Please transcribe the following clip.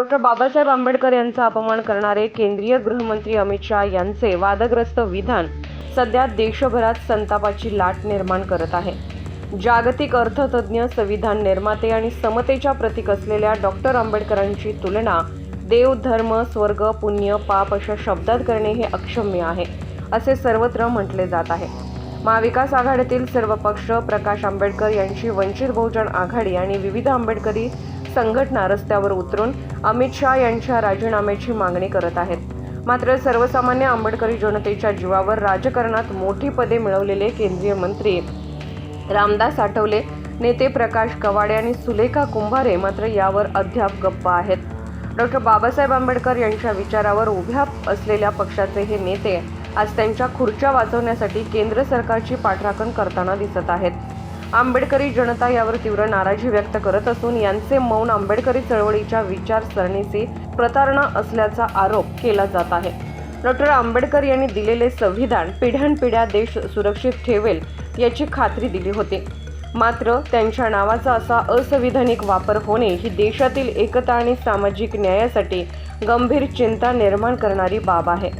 Doctor Babasaheb Ambedkar यांचा अपमान करणारे केंद्रीय गृहमंत्री अमित शहा यांचे वादग्रस्त विधान सध्या देशभरात संतापाची लाट निर्माण करत आहे. जागतिक अर्थतज्ज्ञ संविधान निर्माते आणि समतेच्या प्रतीक असलेल्या डॉक्टर आंबेडकरांची तुलना देव धर्म स्वर्ग पुण्य पाप अशा शब्दात करणे हे अक्षम्य आहे असे सर्वत्र म्हटले जात आहे. महाविकास आघाडीतील सर्व पक्ष प्रकाश आंबेडकर यांची वंचित बहुजन आघाडी आणि विविध आंबेडकरी संघटना रस्त्यावर उतरून अमित शहा यांच्या राजीनाम्याची मागणी करत आहेत. मात्र सर्वसामान्य आंबेडकरी जनतेच्या जीवावर राजकारणात मोठी पदे मिळवलेले केंद्रीय मंत्री रामदास आठवले नेते प्रकाश कवाडे आणि सुलेखा कुंभारे मात्र यावर अद्याप गप्प आहेत. डॉक्टर बाबासाहेब आंबेडकर यांच्या विचारावर उभ्या असलेल्या पक्षाचे हे नेते आज त्यांच्या खुर्च्या वाचवण्यासाठी केंद्र सरकारची पाठराखण करताना दिसत आहेत. आंबेडकरी जनता यावर तीव्र नाराजी व्यक्त करत असून यांचे मौन आंबेडकरी चळवळीच्या विचारसरणीची प्रतारणा असल्याचा आरोप केला जात आहे. डॉक्टर आंबेडकर यांनी दिलेले संविधान पिढ्यानपिढ्या देश सुरक्षित ठेवेल याची खात्री दिली होती. मात्र त्यांच्या नावाचा असा असंविधानिक वापर होणे ही देशातील एकता आणि सामाजिक न्यायासाठी गंभीर चिंता निर्माण करणारी बाब आहे.